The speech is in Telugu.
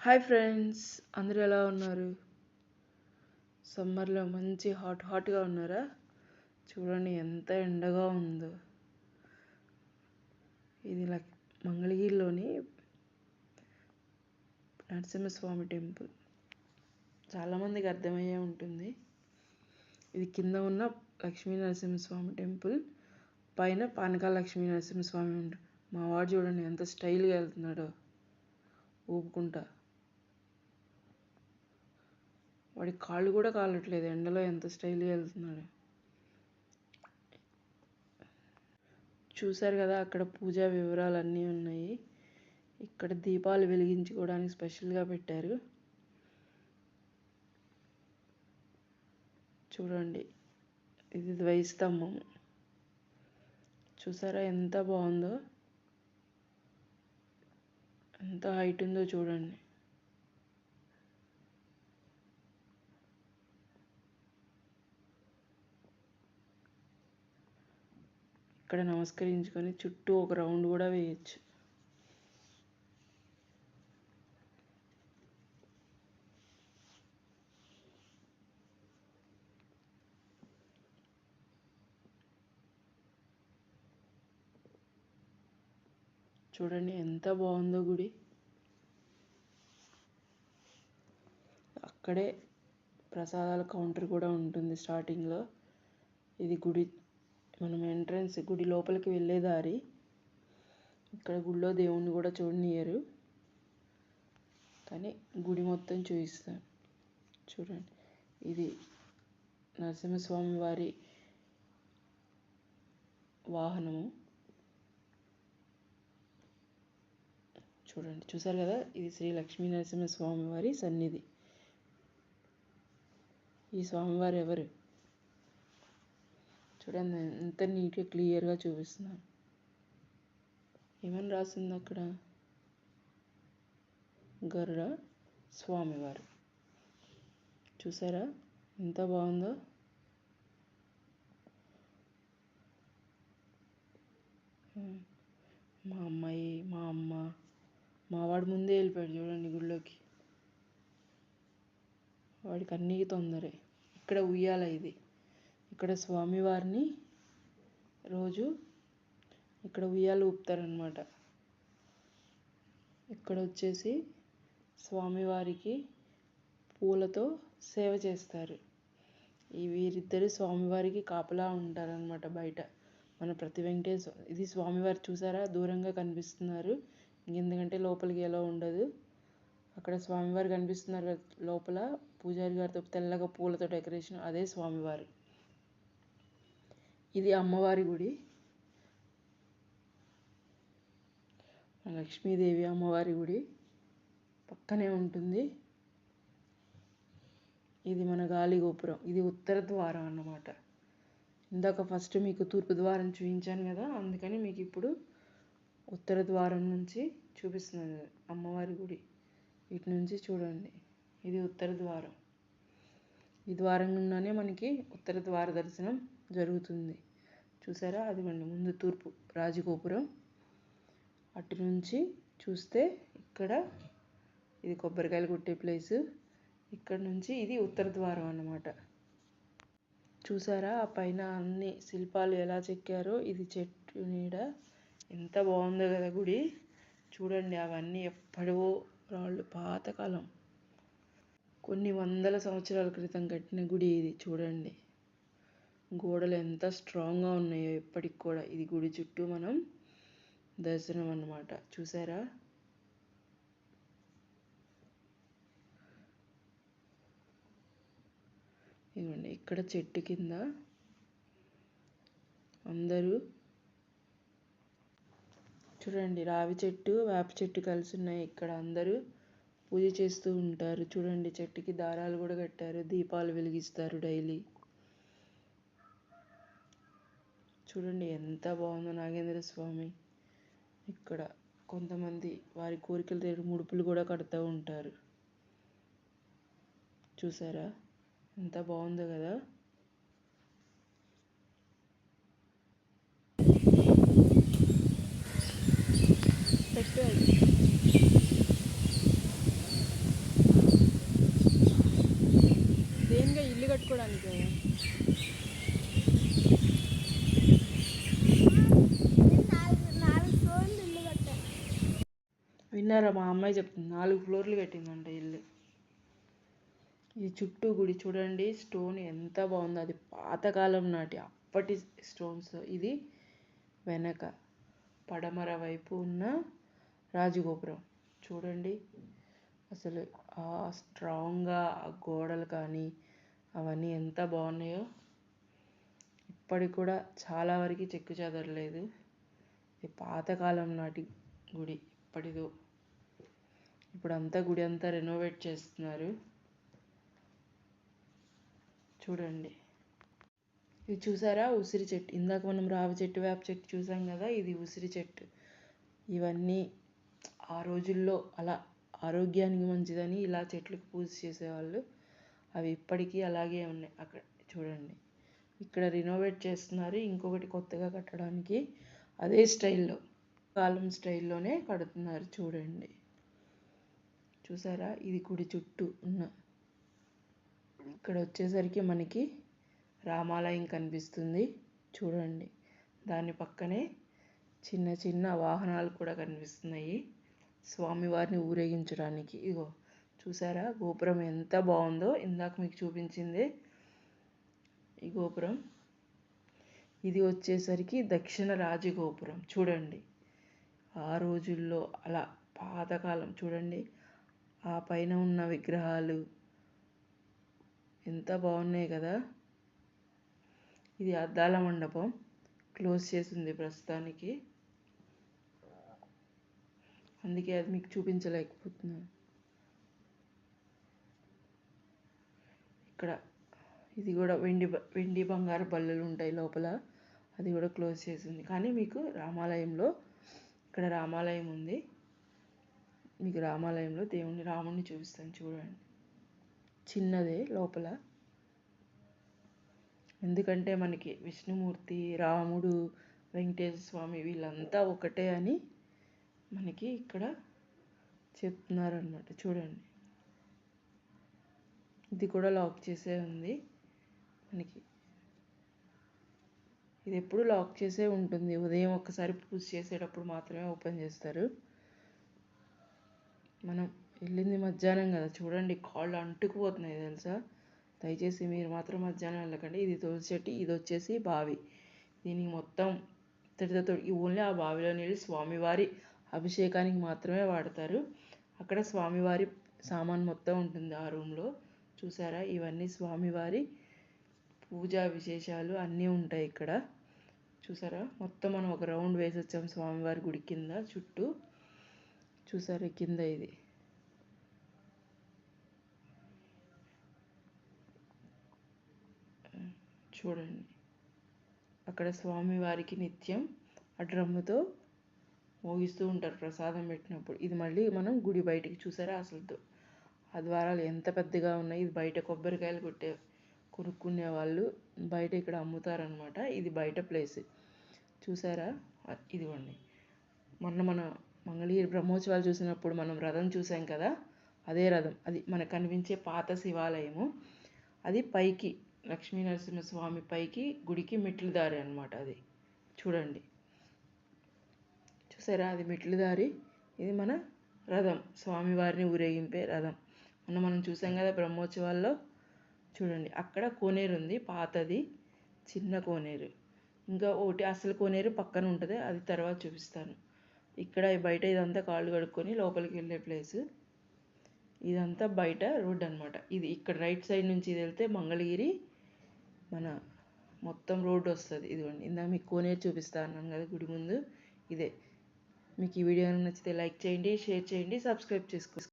హాయ్ ఫ్రెండ్స్ అందరూ ఎలా ఉన్నారు? సమ్మర్లో మంచి హాట్ హాట్గా ఉన్నారా? చూడండి ఎంత ఎండగా ఉందో. ఇది లక్ మంగళగిరిలోని నరసింహస్వామి టెంపుల్. చాలామందికి అర్థమయ్యే ఉంటుంది. ఇది కింద ఉన్న లక్ష్మీ నరసింహస్వామి టెంపుల్ పైన పానకాల లక్ష్మీ నరసింహస్వామి ఉంటుంది మా వాడు చూడండి ఎంత స్టైల్గా వెళ్తున్నాడో. ఊపుకుంటా. వాడి కాళ్ళు కూడా కాలట్లేదు. ఎండలో ఎంత స్టైల్గా వెళ్తున్నాడు. చూశారు కదా అక్కడ పూజా వివరాలు అన్నీ ఉన్నాయి. ఇక్కడ దీపాలు వెలిగించుకోవడానికి స్పెషల్గా పెట్టారు. చూడండి ఇది ద్వైస్తంభం. చూసారా ఎంత బాగుందో? ఎంత హైట్ ఉందో చూడండి. ఇక్కడ నమస్కరించుకొని చుట్టూ ఒక రౌండ్ కూడా వేయచ్చు. చూడండి ఎంత బాగుందో గుడి. అక్కడే ప్రసాదాల కౌంటర్ కూడా ఉంటుంది స్టార్టింగ్లో. ఇది గుడి మనం ఎంట్రన్స్ గుడి లోపలికి వెళ్ళే దారి. ఇక్కడ గుడిలో దేవుణ్ణి కూడా చూడనియరు. కానీ గుడి మొత్తం చూపిస్తాను చూడండి. ఇది నరసింహస్వామి వారి వాహనము. చూడండి. చూసారు కదా? ఇది శ్రీ లక్ష్మీ నరసింహస్వామి వారి సన్నిధి. ఈ స్వామివారు ఎవరు? చూడండి ఎంత నీట్గా క్లియర్గా చూపిస్తున్నాను. ఏమని రాసింది అక్కడ? గర్ర స్వామివారు. చూసారా? ఎంత బాగుందో? మా అమ్మాయి మా అమ్మ మా వాడు ముందే వెళ్ళిపోయాడు చూడండి గుళ్ళోకి. వాడికి అన్నీ తొందరే. ఇక్కడ ఉయ్యాల ఇది. ఇక్కడ స్వామివారిని రోజు ఇక్కడ ఉయ్యాలు ఊపుతారనమాట ఇక్కడ వచ్చేసి స్వామివారికి పూలతో సేవ చేస్తారు. ఈ వీరిద్దరు స్వామివారికి కాపలా ఉంటారనమాట బయట. మన ప్రతి వెంకటేశ్వర ఇది స్వామివారు చూసారా? దూరంగా కనిపిస్తున్నారు. ఎందుకంటే లోపలికి ఎలా ఉండదు. అక్కడ స్వామివారు కనిపిస్తున్నారు లోపల పూజారి గారితో తెల్లగా పూలతో డెకరేషన్ అదే స్వామివారు. ఇది అమ్మవారి గుడి. లక్ష్మీదేవి అమ్మవారి గుడి పక్కనే ఉంటుంది. ఇది మన గాలి గోపురం. ఇది ఉత్తర ద్వారం అన్నమాట. ఇందాక ఫస్ట్ మీకు తూర్పు ద్వారం చూపించాను కదా అందుకని మీకు ఇప్పుడు ఉత్తర ద్వారం నుంచి చూపిస్తున్నాను. అమ్మవారి గుడి. ఇటు నుంచి చూడండి. ఇది ఉత్తర ద్వారం. ఈ ద్వారం గుండానే మనకి ఉత్తర ద్వార దర్శనం జరుగుతుంది. చూసారా? అదిగోండి ముందు తూర్పు రాజగోపురం. అటు నుంచి చూస్తే ఇక్కడ ఇది కొబ్బరికాయలు కొట్టే ప్లేసు. ఇక్కడ నుంచి ఇది ఉత్తర ద్వారం అన్నమాట. చూసారా? ఆ పైన అన్ని శిల్పాలు ఎలా చెక్కారో ఇది చెట్టు నీడ. ఎంత బాగుందో కదా గుడి. చూడండి అవన్నీ ఎప్పటివో రాళ్ళు పాతకాలం. కొన్ని వందల సంవత్సరాల క్రితం కట్టిన గుడి ఇది చూడండి. గోడలు ఎంత స్ట్రాంగ్గా ఉన్నాయో ఇప్పటికి కూడా. ఇది గుడి చుట్టూ మనం దర్శనం అన్నమాట. చూసారా? ఇదిగోండి ఇక్కడ చెట్టు కింద అందరూ చూడండి రావి చెట్టు వేప చెట్టు కలిసి ఉన్నాయి. ఇక్కడ అందరూ పూజ చేస్తూ ఉంటారు. చూడండి చెట్టుకి దారాలు కూడా కట్టారు. దీపాలు వెలిగిస్తారు డైలీ. చూడండి ఎంత బాగుందో నాగేంద్ర స్వామి. ఇక్కడ కొంతమంది వారి కోరికలు తీరు ముడుపులు కూడా కడుతూ ఉంటారు. చూసారా? ఎంత బాగుందో కదా. పెట్టు పెట్టుకోవడానికి. ఇల్లు విన్నారా మా అమ్మాయి చెప్తుంది నాలుగు ఫ్లోర్లు కట్టిందంట ఇల్లు. ఇది చుట్టూ గుడి చూడండి స్టోన్ ఎంత బాగుందో. అది పాతకాలం నాటి అప్పటి స్టోన్స్. ఇది వెనక పడమర వైపు ఉన్న రాజగోపురం. చూడండి అసలు ఆ స్ట్రాంగ్గా ఆ గోడలు కానీ అవన్నీ ఎంత బాగున్నాయో ఇప్పటికి కూడా చాలా వరకు చెక్కు చెదరలేదు. ఇది పాతకాలం నాటి గుడి ఇప్పటిదో. ఇప్పుడు అంతా గుడి అంతా రెనోవేట్ చేస్తున్నారు. చూడండి. ఇది చూసారా? ఉసిరి చెట్టు. ఇందాక మనం రావి చెట్టు వేప చెట్టు చూసాం కదా? ఇది ఉసిరి చెట్టు. ఇవన్నీ ఆ రోజుల్లో అలా ఆరోగ్యానికి మంచిదని ఇలా చెట్లకు పూజ చేసేవాళ్ళు. అవి ఇప్పటికీ అలాగే ఉన్నాయి. అక్కడ చూడండి. ఇక్కడ రినోవేట్ చేస్తున్నారు. ఇంకొకటి కొత్తగా కట్టడానికి అదే స్టైల్లో కాలం స్టైల్లోనే కడుతున్నారు చూడండి. చూసారా? ఇది గుడి చుట్టూ ఉన్న ఇక్కడ వచ్చేసరికి మనకి రామాలయం కనిపిస్తుంది చూడండి. దాని పక్కనే చిన్న చిన్న వాహనాలు కూడా కనిపిస్తున్నాయి. స్వామివారిని ఊరేగించడానికి. ఇగో చూసారా? గోపురం ఎంత బాగుందో ఇందాక మీకు చూపించింది. ఈ గోపురం. ఇది వచ్చేసరికి దక్షిణ రాజగోపురం. చూడండి. ఆ రోజుల్లో అలా పాతకాలం చూడండి. ఆ పైన ఉన్న విగ్రహాలు ఎంత బాగున్నాయి కదా. ఇది అద్దాల మండపం. క్లోజ్ చేసింది ప్రస్తుతానికి. అందుకే అది మీకు చూపించలేకపోతున్నాను. ఇక్కడ. ఇది కూడా వెండి బ- వెండి బంగారు బల్లలు ఉంటాయి లోపల. అది కూడా క్లోజ్ చేసింది. కానీ మీకు రామాలయంలో ఇక్కడ రామాలయం ఉంది. మీకు రామాలయంలో దేవుణ్ణి రాముణ్ణి చూపిస్తాను చూడండి. చిన్నదే లోపల. ఎందుకంటే మనకి విష్ణుమూర్తి రాముడు వెంకటేశ్వర స్వామి వీళ్ళంతా ఒకటే అని మనకి ఇక్కడ చెప్తున్నారనమాట చూడండి. ఇది కూడా లాక్ చేసే ఉంది. మనకి ఇది ఎప్పుడు లాక్ చేసే ఉంటుంది. ఉదయం ఒక్కసారి పూజ చేసేటప్పుడు మాత్రమే ఓపెన్ చేస్తారు. మనం వెళ్ళింది మధ్యాహ్నం కదా. చూడండి కాళ్ళు అంటుకుపోతున్నాయి తెలుసా? దయచేసి మీరు మాత్రం మధ్యాహ్నం వెళ్ళకండి. ఇది తులసి చెట్టు ఇది వచ్చేసి బావి. దీనికి మొత్తం తిడతతో ఓన్లీ ఆ బావిలో నీళ్ళు స్వామివారి అభిషేకానికి మాత్రమే వాడతారు. అక్కడ స్వామివారి సామాన్ మొత్తం ఉంటుంది ఆ రూమ్లో. చూసారా? ఇవన్నీ స్వామివారి పూజా విశేషాలు అన్నీ ఉంటాయి ఇక్కడ. చూసారా? మొత్తం మనం ఒక రౌండ్ వేసి వచ్చాం స్వామివారి గుడి కింద చుట్టూ. చూసారా కింద ఇది? చూడండి. అక్కడ స్వామివారికి నిత్యం ఆ డ్రమ్ముతో మోగిస్తూ ఉంటారు ప్రసాదం పెట్టినప్పుడు. ఇది మళ్ళీ మనం గుడి బయటికి చూసారా? అసలుతో. ఆ ద్వారాలు ఎంత పెద్దగా ఉన్నాయి? ఇది బయట కొబ్బరికాయలు కొట్టే కొనుక్కునే వాళ్ళు బయట ఇక్కడ అమ్ముతారనమాట ఇది బయట ప్లేస్ చూసారా? ఇదిగోండి. మొన్న మన మంగళగిరి బ్రహ్మోత్సవాలు చూసినప్పుడు మనం రథం చూసాం కదా? అదే రథం. అది మనకు కనిపించే పాత శివాలయము. అది పైకి లక్ష్మీ నరసింహస్వామి పైకి గుడికి మెట్లు దారి అనమాట అది. చూడండి. చూసారా? అది మెట్లు దారి. ఇది మన రథం. స్వామివారిని ఊరేగింపే రథం. మొన్న మనం చూసాం కదా బ్రహ్మోత్సవాల్లో. చూడండి అక్కడ కోనేరు ఉంది పాతది చిన్న కోనేరు. ఇంకా ఒకటి అసలు కోనేరు పక్కన ఉంటుంది అది తర్వాత చూపిస్తాను. ఇక్కడ బయట ఇదంతా కాళ్ళు కడుక్కొని లోపలికి వెళ్ళే ప్లేస్. ఇదంతా బయట రోడ్ అనమాట ఇది ఇక్కడ రైట్ సైడ్ నుంచి ఇది వెళ్తే మంగళగిరి మన మొత్తం రోడ్డు వస్తుంది. ఇదిగోండి ఇందాక మీకు కోనేరు చూపిస్తా అన్నాను కదా గుడి ముందు. ఇదే. మీకు ఈ వీడియో నచ్చితే లైక్ చేయండి షేర్ చేయండి సబ్స్క్రైబ్ చేసుకో